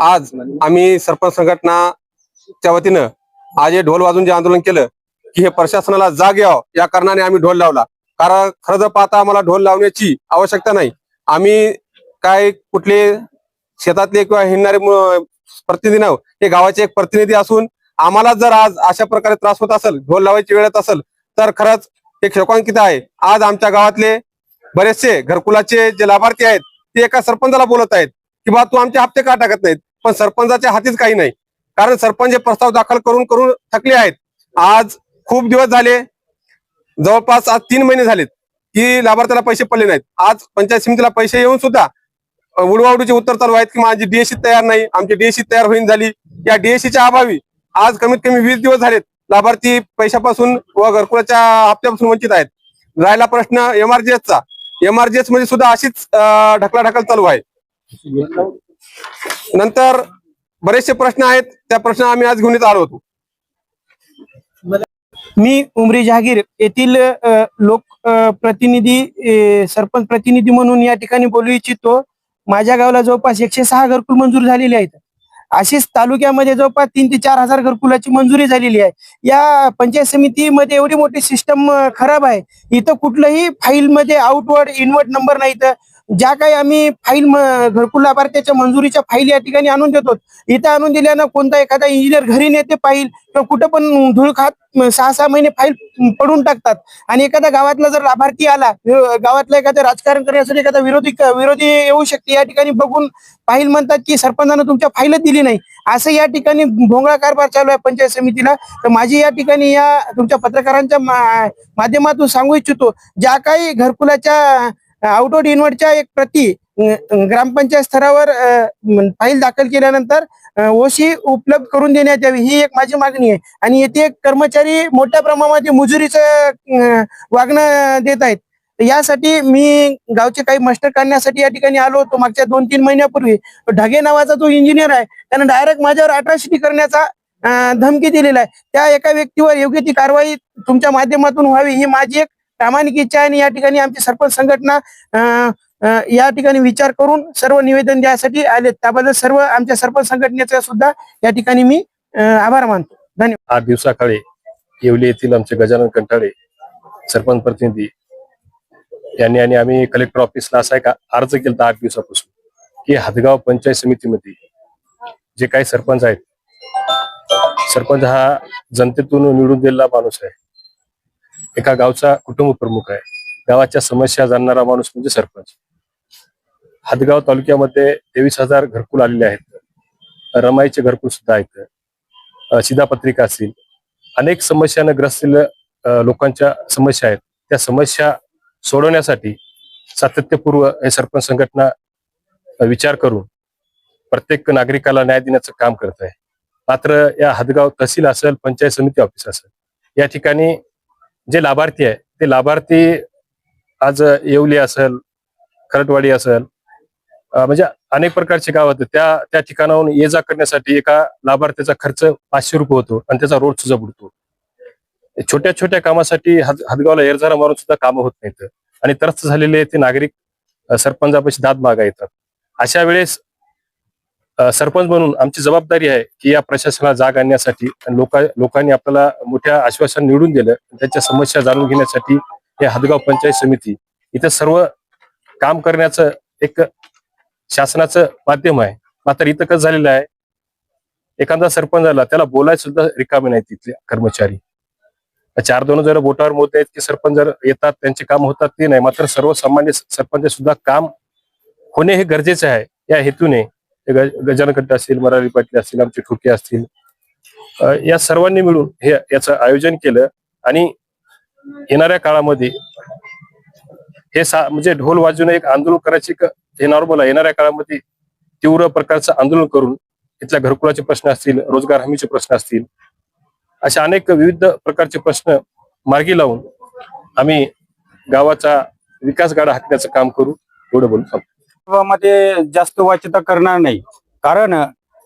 आज आम्ही सरपंच संघटनाच्या वतीनं आज हे ढोल वाजून जे आंदोलन केलं की हे प्रशासनाला जाग यावं. या कारणाने आम्ही ढोल लावला. कारण खरं जर पाहता आम्हाला ढोल लावण्याची आवश्यकता नाही. आम्ही काय कुठले शेतातले किंवा हिंडणारे प्रतिनिधी नाव हे गावाचे एक प्रतिनिधी असून आम्हाला जर आज अशा प्रकारे त्रास होत असेल ढोल लावायची वेळ असेल तर खरंच हे शोकांकित आहे. आज आमच्या गावातले बरेचसे घरकुलाचे जे लाभार्थी आहेत ते एका सरपंचाला बोलत आहेत की बा तू आमचे हप्ते का टाकत नाहीत? पण सरपंचाच्या हातीच काही नाही. कारण सरपंच हे प्रस्ताव दाखल करून करून थकले आहेत. आज खूप दिवस झाले. जवळपास आज तीन महिने झालेत की लाभार्थ्याला पैसे पडले नाहीत. आज पंचायत समितीला पैसे येऊन सुद्धा अ, उडवाउडीचे उत्तर चालू आहेत की माझी डीएससी तयार नाही. आमची डीएससी तयार होईन झाली. या डीएससीच्या अभावी आज कमीत कमी वीस दिवस झालेत लाभार्थी पैशापासून व घरकुलाच्या हप्त्यापासून वंचित आहेत. राहिला प्रश्न एमआरजीएसचा एमआरजीएसमध्ये सुद्धा अशीच ढकलाढकल चालू आहे. नंतर बरेचसे प्रश्न आहेत. त्या प्रश्न आम्ही आज घेऊन येत आलो होतो. मी उमरी जहागीर येथील लोक प्रतिनिधी सरपंच प्रतिनिधी म्हणून या ठिकाणी बोलू इच्छितो. माझ्या गावाला जवळपास एकशे सहा घरकुल मंजूर झालेले आहेत. अशीच तालुक्यामध्ये जवळपास तीन ते चार हजार घरकुलाची मंजुरी झालेली आहे. या पंचायत समितीमध्ये एवढी मोठी सिस्टम खराब आहे. इथं कुठलंही फाईलमध्ये आउटवर्ड इनवर्ड नंबर नाही तर ज्या काही आम्ही फाईल घरकुल लाभार्थ्याच्या मंजुरीच्या फाईल या ठिकाणी आणून देतो. इथं आणून दिल्यानं कोणता एखादा इंजिनियर घरी नेते फाईल किंवा कुठं पण धूळ खात सहा सहा महिने फाईल पडून टाकतात. आणि एखाद्या गावातला जर लाभार्थी आला गावातला एखादं राजकारण करण्यासाठी एखादा विरोधी विरोधी येऊ शकते. या ठिकाणी बघून फाईल म्हणतात की सरपंचानं तुमच्या फाईलच दिली नाही. असं या ठिकाणी भोंगळा कारभार चालू आहे पंचायत समितीला. तर माझी या ठिकाणी या तुमच्या पत्रकारांच्या माध्यमातून सांगू इच्छितो ज्या काही घरकुलाच्या आउटवर्ड इनवर्डच्या एक प्रति ग्रामपंचायत स्तरावर फाईल दाखल केल्यानंतर ओशी उपलब्ध करून देण्यात यावी ही एक माझी मागणी आहे. आणि येथे कर्मचारी मोठ्या प्रमाणामध्ये मुजुरीचं वागणं देत आहेत. यासाठी मी गावचे काही मास्टर काढण्यासाठी या ठिकाणी आलो होतो मागच्या दोन तीन महिन्यापूर्वी. ढगे नावाचा जो इंजिनियर आहे त्यानं डायरेक्ट माझ्यावर अट्रॉसिटी करण्याचा धमकी दिलेला आहे. त्या एका व्यक्तीवर योग्य ती कारवाई तुमच्या माध्यमातून व्हावी ही माझी एक प्रामाणिक इच्छा आहे आणि या ठिकाणी आमची सरपंच संघटना अं, या ठिकाणी विचार करून सर्व निवेदन द्यासाठी आले त्याबद्दल सर्व आमच्या सरपंच संघटनेचा सुद्धा या ठिकाणी मी अं, आभार मानतो. धन्यवाद. आठ दिवसाकाळी येवली येथील आमचे गजानन कंटाळे सरपंच प्रतिनिधी यांनी आणि आम्ही कलेक्टर ऑफिसला असा एक अर्ज केला आठ दिवसापासून की हदगाव पंचायत समितीमध्ये जे काही सरपंच आहेत सरपंच हा जनतेतून निवडून दिलेला माणूस आहे. एका गावचा कुटुंब प्रमुख आहे. गावाच्या समस्या जाणणारा माणूस म्हणजे सरपंच. हदगाव तालुक्यामध्ये तेवीस हजार घरकुल आलेले आहेत. रमाईचे घरकुल सुद्धा आहेत. शिधापत्रिका असतील. अनेक समस्यानं ग्रस्त लोकांच्या समस्या आहेत. त्या समस्या सोडवण्यासाठी सातत्यपूर्व हे सरपंच संघटना विचार करून प्रत्येक नागरिकाला न्याय देण्याचं काम करत आहे. मात्र या हदगाव तहसील असेल पंचायत समिती ऑफिस असेल या ठिकाणी जे लाभार्थी आहे ते लाभार्थी आज येवली असेल खरटवाडी असेल म्हणजे अनेक प्रकारचे गाव होते त्या त्या ठिकाणाहून ये जा करण्यासाठी एका लाभार्थ्याचा खर्च पाचशे रुपये होतो आणि त्याचा रोड सुद्धा बुडतो. छोट्या छोट्या कामासाठी हद- हदगावला एरझारा मारून सुद्धा कामं होत नाहीत. आणि त्रस्त झालेले ते नागरिक सरपंचापाशी दाद मागा येतात. अशा वेळेस सरपंच म्हणून आमची जबाबदारी आहे की या प्रशासनाला जाग आणण्यासाठी आणि लोका लोकांनी आपल्याला मोठ्या आश्वासन निवडून दिलं. त्याच्या समस्या जाणून घेण्यासाठी हे हदगाव पंचायत समिती इथं सर्व काम करण्याचं एक शासनाचं माध्यम आहे. मात्र इथं कसं झालेलं आहे? एखादा सरपंच झाला त्याला बोलायला सुद्धा रिकामे नाही तिथले कर्मचारी. चार दोन जर बोटावर मोठे आहेत की सरपंच जर येतात त्यांचे काम होतात ते नाही. मात्र सर्वसामान्य सरपंच सुद्धा काम होणे हे गरजेचे आहे. या हेतूने गजानन कट्टा असतील मराठी पाटील असतील आमचे ठोके असतील. या सर्वांनी मिळून हे याचं आयोजन केलं आणि येणाऱ्या काळामध्ये हे सा म्हणजे ढोल वाजून एक आंदोलन करायची हे नॉर्मल आहे. येणाऱ्या काळामध्ये तीव्र प्रकारचं आंदोलन करून इथल्या घरकुलाचे प्रश्न असतील रोजगार हमीचे प्रश्न असतील अशा अनेक विविध प्रकारचे प्रश्न मार्गी लावून आम्ही गावाचा विकास गाडा हाकण्याचं काम करू. एवढं बोलून थांबतो. मध्ये जास्त वाच्यता करणार नाही. कारण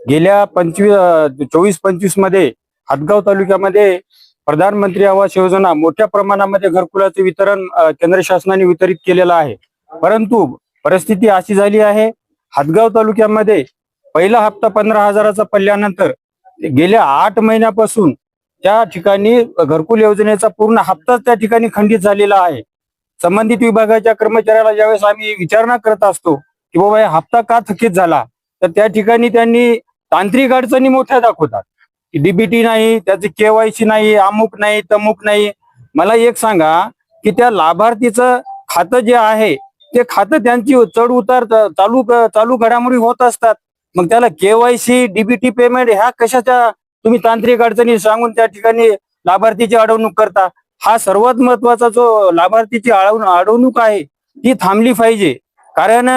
गेल्या पंचवीस चोवीस पंचवीसमध्ये हातगाव तालुक्यामध्ये प्रधानमंत्री आवास योजना मोठ्या प्रमाणामध्ये घरकुलाचे वितरण केंद्र शासनाने वितरित केलेलं आहे. परंतु परिस्थिती अशी झाली आहे हातगाव तालुक्यामध्ये पहिला हप्ता पंधरा हजाराचा पडल्यानंतर गेल्या आठ महिन्यापासून त्या ठिकाणी घरकुल योजनेचा पूर्ण हप्ताच त्या ठिकाणी खंडित झालेला आहे. संबंधित विभागाच्या कर्मचाऱ्याला ज्यावेळेस आम्ही विचारणा करत असतो की बाबा हप्ता का थकीत झाला? तर त्या ठिकाणी त्यांनी तांत्रिक अडचणी मोठ्या दाखवतात. डीबीटी नाही त्याचे केवायसी नाही अमुक नाही तमुक नाही. मला एक सांगा की त्या लाभार्थीचं खातं जे आहे ते खातं त्यांची चढ उतार चालू चालू घडामोडी होत असतात. मग त्याला केवायसी डीबीटी पेमेंट ह्या कशाच्या तुम्ही तांत्रिक अडचणी सांगून त्या ठिकाणी लाभार्थीची अडवणूक करता? हा सर्वात महत्त्वाचा जो लाभार्थीची अडवणूक आहे ती थांबली पाहिजे. कारण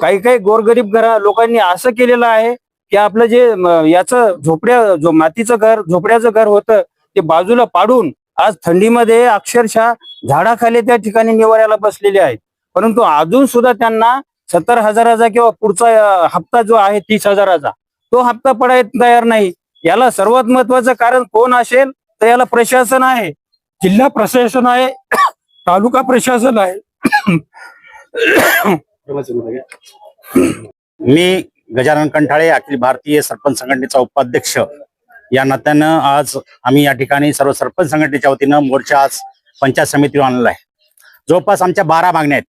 काही काही गोरगरीब घरा लोकांनी असं केलेलं आहे की आपलं जे याचं झोपड्या जो मातीचं घर झोपड्याचं घर होतं ते बाजूला पाडून आज थंडीमध्ये अक्षरशः झाडाखाली त्या ठिकाणी निवाऱ्याला बसलेले आहेत. परंतु अजून सुद्धा त्यांना सत्तर हजाराचा किंवा पुढचा हप्ता जो आहे तीस हजाराचा तो हप्ता पडायला तयार नाही. याला सर्वात महत्वाचं कारण कोण असेल तर याला प्रशासन आहे. जिल्हा प्रशासन आहे तालुका प्रशासन आहे. मी गजानन कंठाळे अखिल भारतीय सरपंच संघटनेचा उपाध्यक्ष. या नात्यानं आज आम्ही या ठिकाणी सर्व सरपंच संघटनेच्या वतीनं मोर्चा आज पंचायत समितीवर आणलेला आहे. जवळपास आमच्या बारा मागण्या आहेत.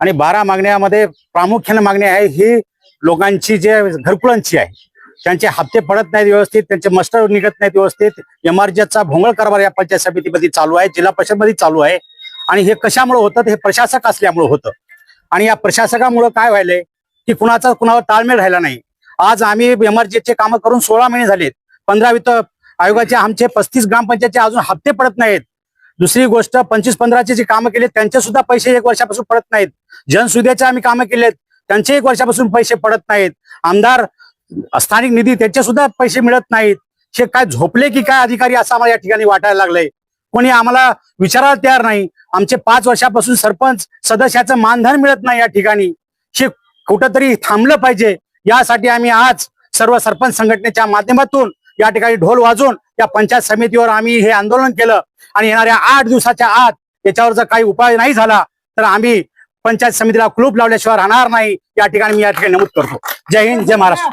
आणि बारा मागण्यामध्ये प्रामुख्याने मागणी आहे ही लोकांची जे घरकुलांची आहे त्यांचे हप्ते पडत नाहीत व्यवस्थित त्यांचे मस्टर निघत नाहीत व्यवस्थित एमआरजीचा भोंगळ कारभार या पंचायत समितीमध्ये चालू आहे जिल्हा परिषदमध्ये चालू आहे. आणि हे कशामुळे होतं हे प्रशासक असल्यामुळे होतं. आणि या प्रशासकामुळे काय व्हायलंय? की कुणाचा कुणावर ताळमेळ राहिला नाही. आज आम्ही एमआरजीचे कामं करून सोळा महिने झालेत. पंधरा वित्त आयोगाचे आमचे पस्तीस ग्रामपंचायतचे अजून हप्ते पडत नाहीत. दुसरी गोष्ट पंचवीस पंधराचे जे कामं केले त्यांचे सुद्धा पैसे एक वर्षापासून पडत नाहीत. जनसुविधेचे आम्ही कामं केलेत त्यांचे एक वर्षापासून पैसे पडत नाहीत. आमदार स्थानिक निधी त्यांचे सुद्धा पैसे मिळत नाहीत. हे काय झोपले की काय अधिकारी असं आम्हाला या ठिकाणी वाटायला लागलंय? कोणी आम्हाला विचारायला तयार नाही. आमचे पाच वर्षापासून सरपंच सदस्याचं मानधन मिळत नाही या ठिकाणी. हे कुठंतरी थांबलं पाहिजे. यासाठी आम्ही आज सर्व सरपंच संघटनेच्या माध्यमातून या ठिकाणी ढोल वाजवून या पंचायत समितीवर आम्ही हे आंदोलन केलं. आणि येणाऱ्या आठ दिवसाच्या आत याच्यावर जर काही उपाय नाही झाला तर आम्ही पंचायत समितीला कुलूप लावल्याशिवाय राहणार नाही. या ठिकाणी मी या ठिकाणी नमूद करतो. जय हिंद जय महाराष्ट्र.